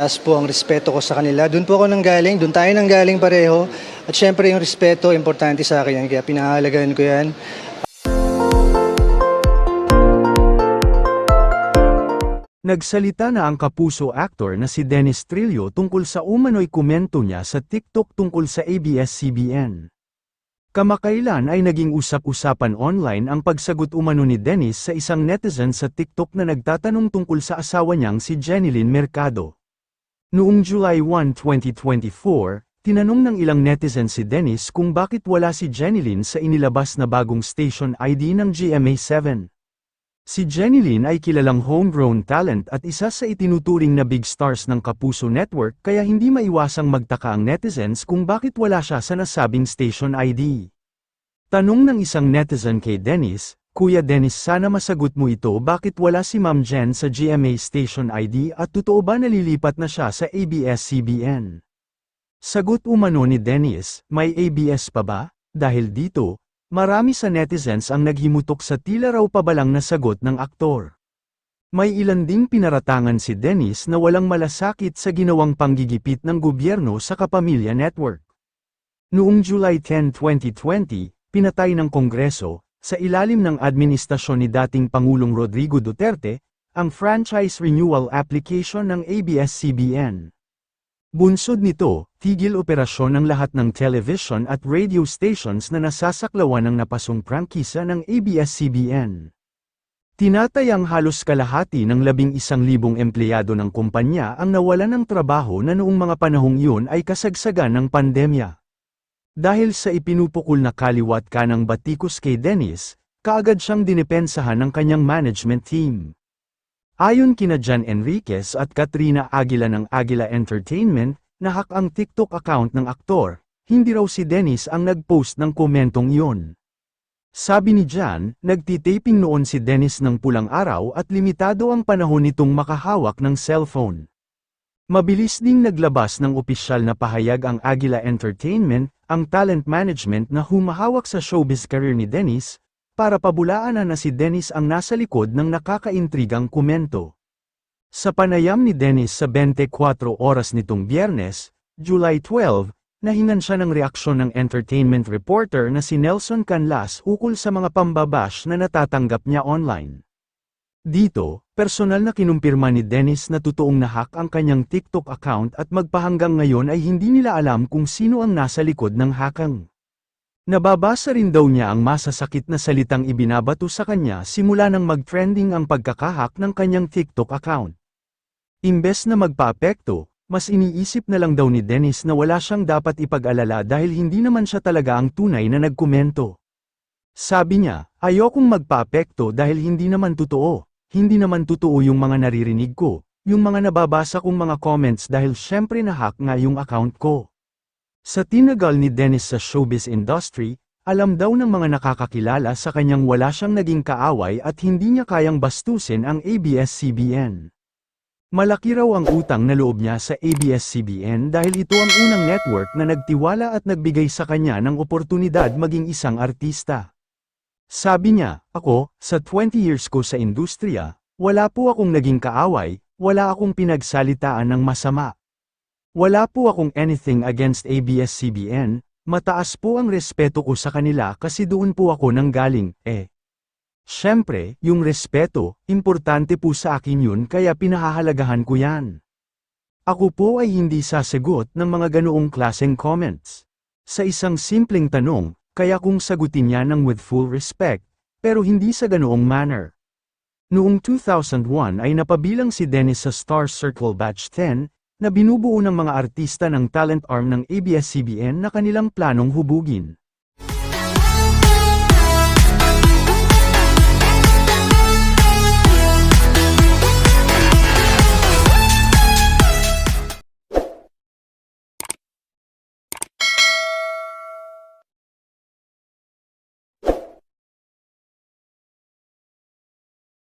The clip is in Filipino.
Taas po ang respeto ko sa kanila. Doon po ako nanggaling, doon tayo nanggaling pareho. At syempre yung respeto, importante sa akin yan. Kaya pinahalagahan ko yan. Nagsalita na ang kapuso actor na si Dennis Trillo tungkol sa umano'y komento niya sa TikTok tungkol sa ABS-CBN. Kamakailan ay naging usap-usapan online ang pagsagot umano ni Dennis sa isang netizen sa TikTok na nagtatanong tungkol sa asawa niyang si Jenilyn Mercado. Noong July 1, 2024, tinanong ng ilang netizen si Dennis kung bakit wala si Jenilyn sa inilabas na bagong station ID ng GMA7. Si Jenilyn ay kilalang homegrown talent at isa sa itinuturing na big stars ng Kapuso Network kaya hindi maiwasang magtaka ang netizens kung bakit wala siya sa nasabing station ID. Tanong ng isang netizen kay Dennis, Kuya Dennis sana masagot mo ito bakit wala si Ma'am Jen sa GMA station ID at totoo ba nalilipat na siya sa ABS-CBN? Sagot umano ni Dennis, may ABS pa ba? Dahil dito, Marami sa netizens ang naghimutok sa tila raw pabalang na sagot ng aktor. May ilan ding pinaratangan si Dennis na walang malasakit sa ginawang panggigipit ng gobyerno sa Kapamilya Network. Noong July 10, 2020, pinatay ng Kongreso, sa ilalim ng administrasyon ni dating Pangulong Rodrigo Duterte, ang franchise renewal application ng ABS-CBN. Bunsod nito, tigil operasyon ng lahat ng television at radio stations na nasasaklawan ng napasong prangkisa ng ABS-CBN. Tinatayang halos kalahati ng labing isang libong empleyado ng kumpanya ang nawalan ng trabaho na noong mga panahong iyon ay kasagsagan ng pandemya. Dahil sa ipinupukol na kaliwat ka ng batikos kay Dennis, kaagad siyang dinepensahan ng kanyang management team. Ayon kina Jan Enriquez at Katrina Aguila ng Aguila Entertainment, nahak ang TikTok account ng aktor, hindi raw si Dennis ang nag-post ng komentong iyon. Sabi ni Jan, nagtitaping noon si Dennis ng pulang araw at limitado ang panahon nitong makahawak ng cellphone. Mabilis ding naglabas ng opisyal na pahayag ang Aguila Entertainment, ang talent management na humahawak sa showbiz career ni Dennis, para pabulaan na si Dennis ang nasa likod ng nakakaintrigang komento. Sa panayam ni Dennis sa 24 oras nitong biyernes, July 12, nahingan siya ng reaksyon ng entertainment reporter na si Nelson Canlas ukol sa mga pambabash na natatanggap niya online. Dito, personal na kinumpirma ni Dennis na totoong nahak ang kanyang TikTok account at magpahanggang ngayon ay hindi nila alam kung sino ang nasa likod ng hakang. Nababasa rin daw niya ang masasakit na salitang ibinabato sa kanya simula nang mag-trending ang pagkakahak ng kanyang TikTok account. Imbes na magpaapekto, mas iniisip na lang daw ni Dennis na wala siyang dapat ipag-alala dahil hindi naman siya talaga ang tunay na nagkomento. Sabi niya, ayokong magpaapekto dahil hindi naman totoo, hindi naman totoo yung mga naririnig ko, yung mga nababasa kong mga comments dahil syempre nahack nga yung account ko. Sa tinagal ni Dennis sa showbiz industry, alam daw ng mga nakakakilala sa kanyang wala siyang naging kaaway at hindi niya kayang bastusin ang ABS-CBN. Malaki raw ang utang na loob niya sa ABS-CBN dahil ito ang unang network na nagtiwala at nagbigay sa kanya ng oportunidad maging isang artista. Sabi niya, ako, sa 20 years ko sa industriya, wala po akong naging kaaway, wala akong pinagsalitaan ng masama. Wala po akong anything against ABS-CBN, mataas po ang respeto ko sa kanila kasi doon po ako nanggaling, eh. Siyempre, yung respeto, importante po sa akin yun kaya pinahahalagahan ko yan. Ako po ay hindi sasagot ng mga ganoong klaseng comments. Sa isang simpleng tanong, kaya kung sagutin niya ng with full respect, pero hindi sa ganoong manner. Noong 2001 ay napabilang si Dennis sa Star Circle Batch 10, na binubuo ng mga artista ng talent arm ng ABS-CBN na kanilang planong hubugin.